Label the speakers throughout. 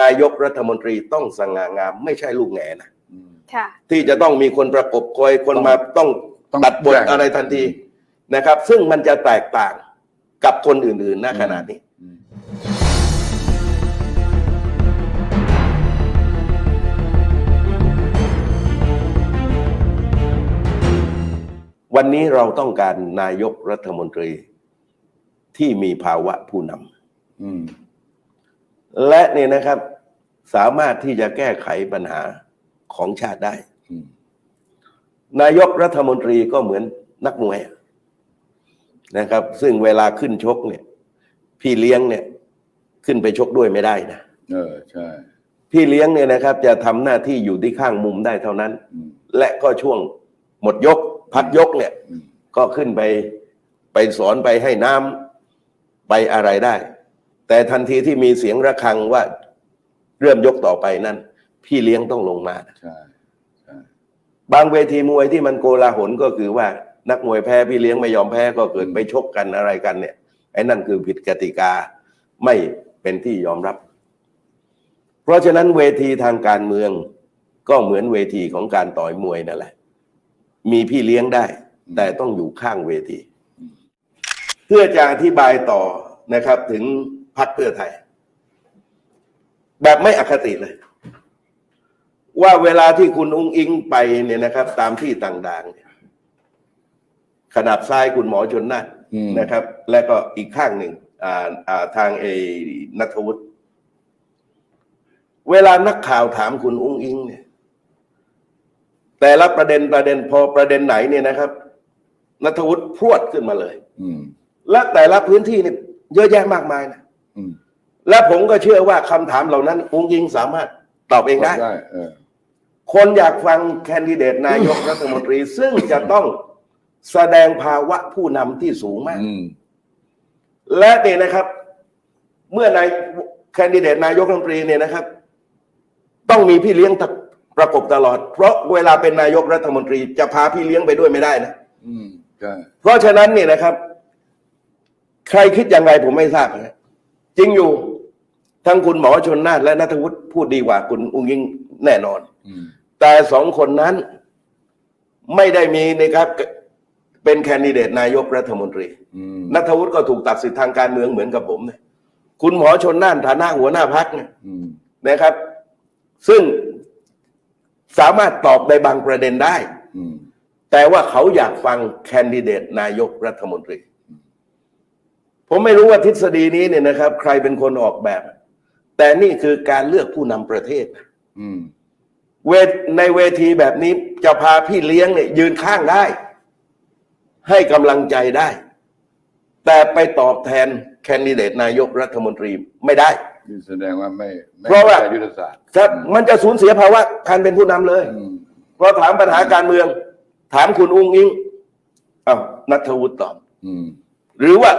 Speaker 1: นายกรัฐมนตรีต้องสง่างามไม่ใช่ลูกแง่นะ
Speaker 2: อืม
Speaker 3: ค่ะ
Speaker 1: ที่จะต้องมีคนประกบคอยคนมาต้อง
Speaker 2: ต้อง
Speaker 1: ตัดบท
Speaker 2: แจ้ง
Speaker 1: อะไรทันทีนะครับ ซึ่งมันจะแตกต่างกับคนอื่นๆณขณะนี้
Speaker 2: อืม
Speaker 1: วันนี้เราต้องการนายกรัฐมนตรีที่มีภาวะผู้น
Speaker 2: อืมำ
Speaker 1: และเนี่ยนะครับ สามารถที่จะแก้ไขปัญหาของชาติได้
Speaker 2: อืม
Speaker 1: นายกรัฐมนตรีก็เหมือนนักมวยนะครับ ซึ่งเวลาขึ้นชกเนี่ย พี่เลี้ยงเนี่ย ขึ้นไปชกด้วยไม่ได้นะ
Speaker 2: เออใช่
Speaker 1: พี่เลี้ยงเนี่ยนะครับ จะทำหน้าที่อยู่ที่ข้างมุมได้เท่านั้น
Speaker 2: อืม
Speaker 1: และก็ช่วงหมดยก พักยกเนี่ย
Speaker 2: อืม
Speaker 1: ก็ขึ้นไปไปสอนไปให้น้ำไปอะไรได้ แต่ทันทีที่มีเสียงระฆังว่าเริ่มยกต่อไปนั้น พี่เลี้ยงต้องลงมา
Speaker 2: ใช่ใช่
Speaker 1: บางเวทีมวยที่มันโกลาหลก็คือว่านักมวยแพ้พี่เลี้ยงไม่ยอมแพ้ก็เกิดไปชกกันอะไรกันเนี่ยไอ้นั่นคือผิดกติกาไม่เป็นที่ยอมรับ เพราะฉะนั้นเวทีทางการเมืองก็เหมือนเวทีของการต่อยมวยนั่นแหละ มีพี่เลี้ยงได้ แต่ต้องอยู่ข้างเวที เพื่อจะอธิบายต่อนะครับถึง พรรคเพื่อไทย แบบไม่อคติเลย ว่าเวลาที่คุณอุ้งอิงไปเนี่ยนะครับ ตามที่ต่างๆเนี่ยขนาบซ้ายคุณหมอชนน่าน
Speaker 2: อืม
Speaker 1: นะครับ และก็อีกข้างหนึ่งอ่าอ่าทางเอนัทวุฒิเวลานักข่าวถามคุณอุ้งอิงเนี่ย แต่ละประเด็นประเด็นพอประเด็นไหนเนี่ยนะครับนัทวุฒิพรวดขึ้นมาเลย
Speaker 2: อืม
Speaker 1: และแต่ละพื้นที่เนี่ยเยอะแยะมากมายนะ
Speaker 2: อืม
Speaker 1: และผมก็เชื่อว่าคำถามเหล่านั้นอุ้งอิงสามารถตอบเองได้
Speaker 2: ได้เออ
Speaker 1: คนอยากฟังแคนดิเดตนายกรัฐมนตรี ซึ่งจะต้องแสดงภาวะผู้นำที่สูงมาก
Speaker 2: อืม
Speaker 1: และเนี่ยนะครับ เมื่อนายแคนดิเดตนายกรัฐมนตรีเนี่ยนะครับ ต้องมีพี่เลี้ยงประกบตลอด เพราะเวลาเป็นนายกรัฐมนตรีจะพาพี่เลี้ยงไปด้วยไม่ได้นะ
Speaker 2: อืม ใช่
Speaker 1: เพราะฉะนั้นเนี่ยนะครับ ใครคิดยังไงผมไม่ทราบนะ จริงอยู่ทั้งคุณหมอชนน่านและนัทวุฒิพูดดีกว่าคุณอุ้งยิงแน่นอน
Speaker 2: อืม
Speaker 1: แต่สองคนนั้นไม่ได้มีนะครับเป็นแคนดิเดตนายกรัฐมนตรี
Speaker 2: อืม
Speaker 1: นัทวุฒิก็ถูกตัดสิทธิทางการเมืองเหมือนกับผมเนี่ยคุณหมอชนน่านฐานะหัวหน้าพักเนี่ย
Speaker 2: อืม
Speaker 1: นะครับ ซึ่งสามารถตอบในบางประเด็นได้
Speaker 2: อืม
Speaker 1: แต่ว่าเขาอยากฟังแคนดิเดตนายกรัฐมนตรี ผมไม่รู้ว่าทฤษฎีนี้เนี่ยนะครับ ใครเป็นคนออกแบบ แต่นี่คือการเลือกผู้นำประเทศ
Speaker 2: อืม
Speaker 1: เวทในเวทีแบบนี้จะพาพี่เลี้ยงเนี่ย ยืนข้างได้ ให้กำลังใจได้ แต่ไปตอบแทนแคนดิเดตนายกรัฐมนตรีไม่ได้
Speaker 2: นี่แสดงว่าไม่ไม่
Speaker 1: เพราะว่า
Speaker 2: ใช่ยุทธศาสตร์
Speaker 1: ครับมันจะสูญเสียภาวะการเป็นผู้นำเลย
Speaker 2: อืม
Speaker 1: เพราะถามปัญหาการเมือง ถามคุณอุ้งอิงอ้าวนัทวุฒิตอบ
Speaker 2: อืม
Speaker 1: หรือว่า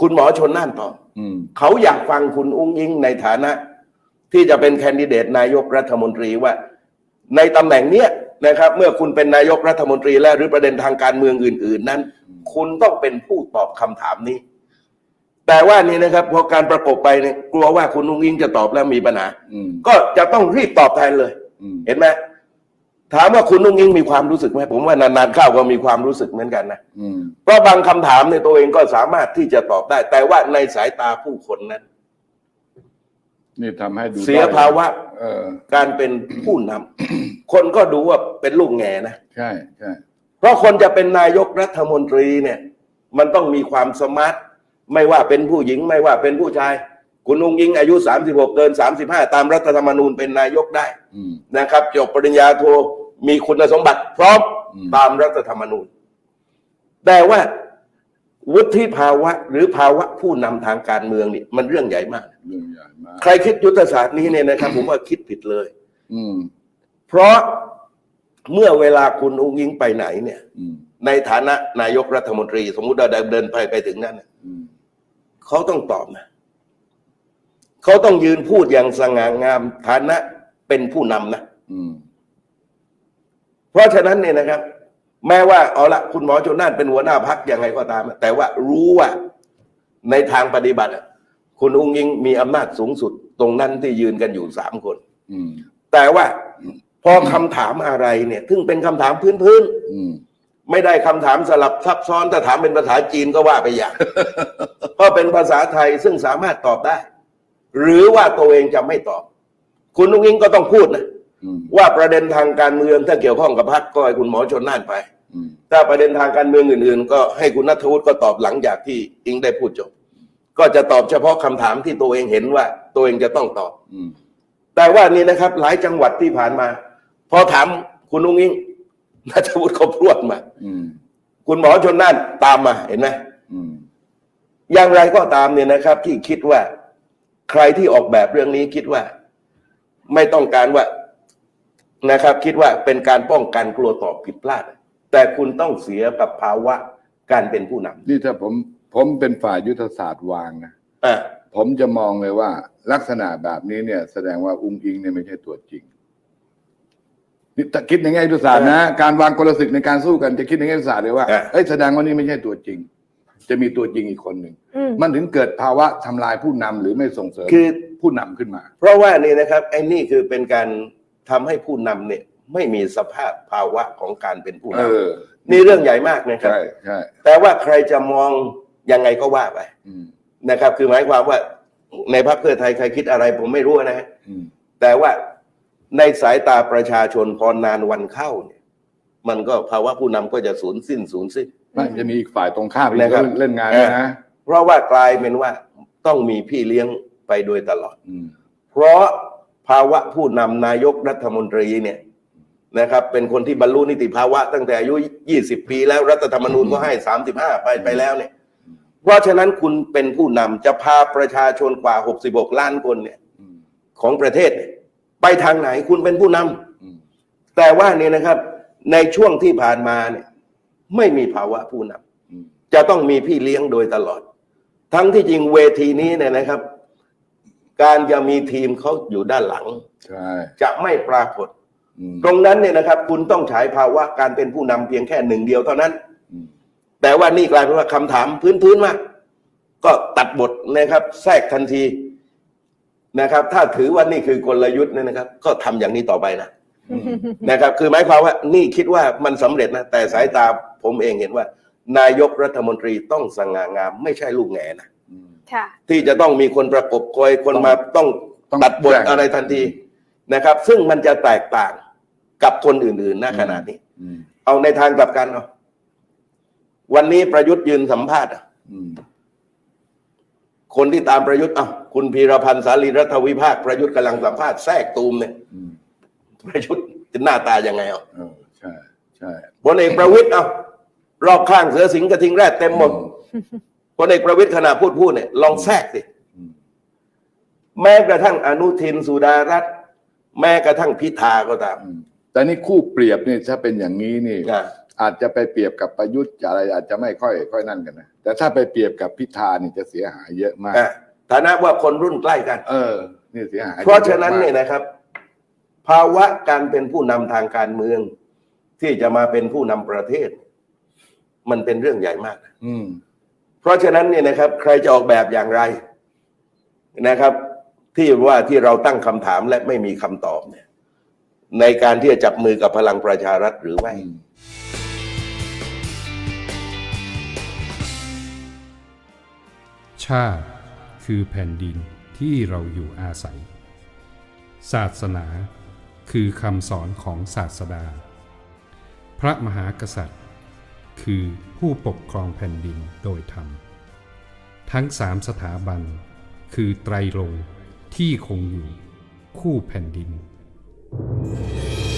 Speaker 1: คุณหมอชนน่านตอบ
Speaker 2: อืม
Speaker 1: เขาอยากฟังคุณอุ้งอิงในฐานะ ที่จะเป็นแคนดิเดตนายกรัฐมนตรีว่า ในตำแหน่งเนี้ยนะครับ เมื่อคุณเป็นนายกรัฐมนตรีและหรือประเด็นทางการเมืองอื่น ๆ นั้น คุณต้องเป็นผู้ตอบคำถามนี้ แต่ว่านี่นะครับพอการประกบไปเนี่ยกลัวว่าคุณอุ้งอิงจะตอบแล้วมีปัญหา
Speaker 2: อืม
Speaker 1: ก็จะต้องรีบตอบแทนเลย
Speaker 2: อืม
Speaker 1: เห็นไหม ถามว่าคุณนุ่งยิงมีความรู้สึกไหมผมว่านานๆเข้าก็มีความรู้สึกเหมือนกันนะ
Speaker 2: อืม
Speaker 1: เพราะบางคำถามในยตัวเองก็สามารถที่จะตอบได้ แต่ว่าในสายตาผู้คนนั้น
Speaker 2: นี่ทำให้ดู
Speaker 1: เสีย
Speaker 2: ได้
Speaker 1: ภาวะ
Speaker 2: เออ
Speaker 1: การเป็นผู้นำ คนก็ดูว่าเป็นลูกแง่นะ
Speaker 2: ใช่ใช่
Speaker 1: เพราะคนจะเป็นนายกรัฐมนตรีเนี่ย มันต้องมีความสมาร์ทไม่ว่าเป็นผู้หญิงไม่ว่าเป็นผู้ชาย คุณนุงยิงอายุ 36 เกิน 35 ตามรัฐธรรมนูญเป็นนายกได้
Speaker 2: อืม
Speaker 1: นะครับ จบปริญญาโท มีคุณสมบัติพร้อม
Speaker 2: อืม
Speaker 1: ตามรัฐธรรมนูญ แต่ว่าวุฒิภาวะหรือภาวะผู้นำทางการเมืองนี่มันเรื่องใหญ่มาก
Speaker 2: เรื่องใหญ่มาก
Speaker 1: ใครคิดยุทธศาสตร์นี้เนี่ยนะครับ ผมว่าคิดผิดเลย
Speaker 2: อืม
Speaker 1: เพราะเมื่อเวลาคุณอุ้งยิงไปไหนเนี่ย
Speaker 2: อืม
Speaker 1: ในฐานะนายกรัฐมนตรี สมมุติเราเดินไปไปถึงนั้นน่ะ
Speaker 2: อืม
Speaker 1: เขาต้องตอบนะเขาต้องยืนพูดอย่างสง่างามฐานะเป็นผู้นำนะ
Speaker 2: อืม
Speaker 1: เพราะฉะนั้นเนี่ยนะครับ แม้ว่าเอาละคุณหมอชนน่านเป็นหัวหน้าพักยังไงก็ตาม แต่ว่ารู้ว่าในทางปฏิบัติอะคุณอุ้งยิงมีอำนาจสูงสุด ตรงนั้นที่ยืนกันอยู่สามคน
Speaker 2: อืม
Speaker 1: แต่ว่าพอคำถามอะไรเนี่ยซึ่งเป็นคำถามพื้น
Speaker 2: อืม
Speaker 1: ๆไม่ได้คำถามสลับซับซ้อนแต่ถามเป็นภาษาจีนก็ว่าไปอย่างเพราะเป็นภาษาไทยซึ่งสามารถตอบได้ หรือว่าตัวเองจะไม่ตอบ คุณนุ้งอิงก็ต้องพูดนะ
Speaker 2: อืม
Speaker 1: ว่าประเด็นทางการเมืองถ้าเกี่ยวข้องกับพรรคก็ให้คุณหมอชนน่านไป
Speaker 2: อืม
Speaker 1: ถ้าประเด็นทางการเมืองอื่น ๆ ก็ให้คุณนัทวุฒิก็ตอบหลังจากที่อิงได้พูดจบ ก็จะตอบเฉพาะคำถามที่ตัวเองเห็นว่า ตัวเองจะต้องตอบ
Speaker 2: อืม
Speaker 1: แต่ว่านี่นะครับ หลายจังหวัดที่ผ่านมา พอถามคุณนุ้งอิงนัทวุฒิเขาพรวดมา
Speaker 2: อืม
Speaker 1: คุณหมอชนน่านตามมาเห็นไหม
Speaker 2: อืม
Speaker 1: อย่างไรก็ตามเนี่ยนะครับ ที่คิดว่า ใครที่ออกแบบเรื่องนี้คิดว่า ไม่ต้องการว่า นะครับ คิดว่าเป็นการป้องกันกลัวตอบผิดพลาด แต่คุณต้องเสียกับภาวะการเป็นผู้น
Speaker 2: นี่ถ้าผมผมเป็นฝ่ายยุทธศาสตร์วางนะำ
Speaker 1: อะ
Speaker 2: ผมจะมองเลยว่า ลักษณะแบบนี้เนี่ย แสดงว่าอุ้งอิงเนี่ยไม่ใช่ตัวจริงนี่ถ้าคิดในแง่ยุทธศาสตร์นะการวางกลศึกในการสู้กันจะคิดในแง่ยุทธศาสตร์เลยว่าเอ้ยแสดงว่านี่ไม่ใช่ตัวจริง จะมีตัวจริงอีกคนหนึ่ง
Speaker 3: อืม
Speaker 2: มันถึงเกิดภาวะทำลายผู้นำหรือไม่ส่งเสริม
Speaker 1: คือ
Speaker 2: ผู้นำขึ้นมา
Speaker 1: เพราะว่านี่นะครับไอ้นี่คือเป็นการ ทำให้ผู้นำเนี่ยไม่มีสภาพภาวะของการเป็นผู้
Speaker 2: เอนอำ
Speaker 1: นี่เรื่องใหญ่มากนะครับ
Speaker 2: ใช่ใช่
Speaker 1: แต่ว่าใครจะมองยังไงก็ว่าไป
Speaker 2: อืม
Speaker 1: นะครับ คือหมายความว่าในพรรคเพื่อไทยใครคิดอะไร ผมไม่รู้นะฮะ
Speaker 2: อืม
Speaker 1: แต่ว่าในสายตาประชาชนพอนานวันเข้าเนี่ย มันก็ภาวะผู้นำก็จะสูญสิ้นสูญสิ้น
Speaker 2: มันจะมีอีกฝ่ายตรงข้ามอีก
Speaker 1: นะครับ
Speaker 2: เล่นงาน
Speaker 1: เออ
Speaker 2: นะ
Speaker 1: เพราะว่ากลายเป็นว่าต้องมีพี่เลี้ยงไปโดยตลอด
Speaker 2: อืม
Speaker 1: เพราะ ภาวะผู้นำนายกรัฐมนตรีเนี่ยนะครับเป็นคนที่บรรลุนิติภาวะตั้งแต่อายุ 20 ปีแล้วรัฐธรรมนูญก็ให้ 35 ไปไปแล้วเนี่ยเพราะฉะนั้นคุณเป็นผู้นำจะพาประชาชนกว่า 66 ล้านคนเนี่ยของประเทศ ไปทางไหนคุณเป็นผู้นำแต่ว่าเนี่ยนะครับในช่วงที่ผ่านมาเนี่ยไม่มีภาวะผู้นำจะต้องมีพี่เลี้ยงโดยตลอด ทั้งที่จริงเวทีนี้เนี่ยนะครับ การจะมีทีมเขาอยู่ด้านหลัง
Speaker 2: ใช่
Speaker 1: จะไม่ปรากฏ
Speaker 2: อืม
Speaker 1: ตรงนั้นเนี่ยนะครับ คุณต้องฉายภาวะการเป็นผู้นำเพียงแค่หนึ่งเดียวเท่านั้น
Speaker 2: อืม
Speaker 1: แต่ว่านี่กลายเป็นว่าคำถามพื้นๆมาก ก็ตัดบทนะครับ แทรกทันทีนะครับ ถ้าถือว่านี่คือกลยุทธ์เนี่ยนะครับ ก็ทำอย่างนี้ต่อไปนะ
Speaker 2: อืม
Speaker 1: นะครับ คือหมายความว่านี่คิดว่ามันสำเร็จนะ แต่สายตาผมเองเห็นว่า นายกรัฐมนตรีต้องสง่างาม ไม่ใช่ลูกแง่นะ
Speaker 2: อืม
Speaker 3: ค่ะ
Speaker 1: ที่จะต้องมีคนประกบคอยคนมาต้อง
Speaker 2: ต้อง
Speaker 1: ตัดบท
Speaker 2: แบ่ง
Speaker 1: อะไรทันทีนะครับ ซึ่งมันจะแตกต่างกับคนอื่นๆณขณะนี้
Speaker 2: อืม
Speaker 1: เอาในทางกลับกันเอาวันนี้ประยุทธ์ยืนสัมภาษณ์อะ
Speaker 2: อืม
Speaker 1: คนที่ตามประยุทธ์เอ้าคุณพีรพันธ์สารีรัฐวิภาคประยุทธ์กำลังสัมภาษณ์แทรกตูมเนี่ย
Speaker 2: อืม
Speaker 1: ประยุทธ์จะหน้าตายังไงอะ
Speaker 2: เออใช่ใช่
Speaker 1: พลเอกประวิทย์เอ้ารอบข้างเสือสิงห์กระทิงแรดเต็มหมด พลเอกประวิทย์ขณะพูดพูดเนี่ยลองแทรกสิ
Speaker 2: อืม
Speaker 1: แม้กระทั่งอนุทินสุดารัตน์แม้กระทั่งพิธาก็ตาม
Speaker 2: อืมแต่นี่คู่เปรียบนี่ถ้าเป็นอย่างนี้นี่
Speaker 1: อะ
Speaker 2: อาจจะไปเปรียบกับประยุทธ์อะไรอาจจะไม่ค่อยค่อยนั่นกันนะแต่ถ้าไปเปรียบกับพิธานี่จะเสียหายเยอะมาก
Speaker 1: อะฐานะว่าคนรุ่นใกล้กัน
Speaker 2: เออ นี่เสียหาย
Speaker 1: เพราะฉะนั้น
Speaker 2: ยอมก
Speaker 1: เนี่ยนะครับ ภาวะการเป็นผู้นำทางการเมือง ที่จะมาเป็นผู้นำประเทศ มันเป็นเรื่องใหญ่มากนะ
Speaker 2: อืม
Speaker 1: เพราะฉะนั้นเนี่ยนะครับใครจะออกแบบอย่างไรนะครับ ที่ว่าที่เราตั้งคำถามและไม่มีคำตอบเนี่ยในการที่จะจับมือกับพลังประชารัฐหรือไม่
Speaker 4: ชาติคือแผ่นดินที่เราอยู่อาศัย ศาสนาคือคำสอนของศาสดา พระมหากษัตริย์ คือผู้ปกครองแผ่นดินโดยธรรม ทั้งสามสถาบัน คือไตรลงที่คงอยู่คู่แผ่นดิน
Speaker 5: ปร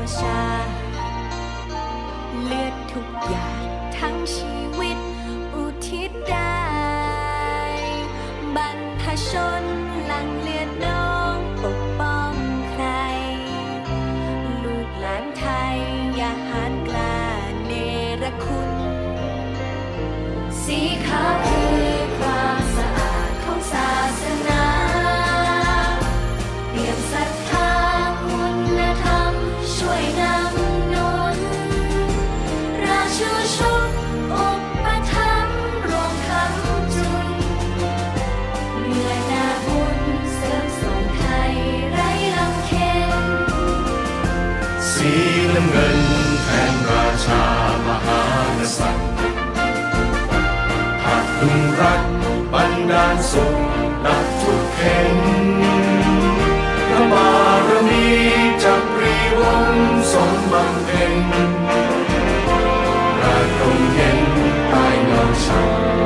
Speaker 5: วชา เลือดทุกอย่างทั้งชีวิต อุทิศได้ บรรพชนหลังเลือดน้องปกป้องใคร ลูกหลานไทยอย่าหานกล้าเนรคุณ สีขาว สีน้ำเงินแทนราชามหากษัตริย์หักดุงรักบันดาลสุขดับทุกเข็นพระบารมีจักรีวงสมบังเพ็ญราตรงเย็นใต้เงาช้าง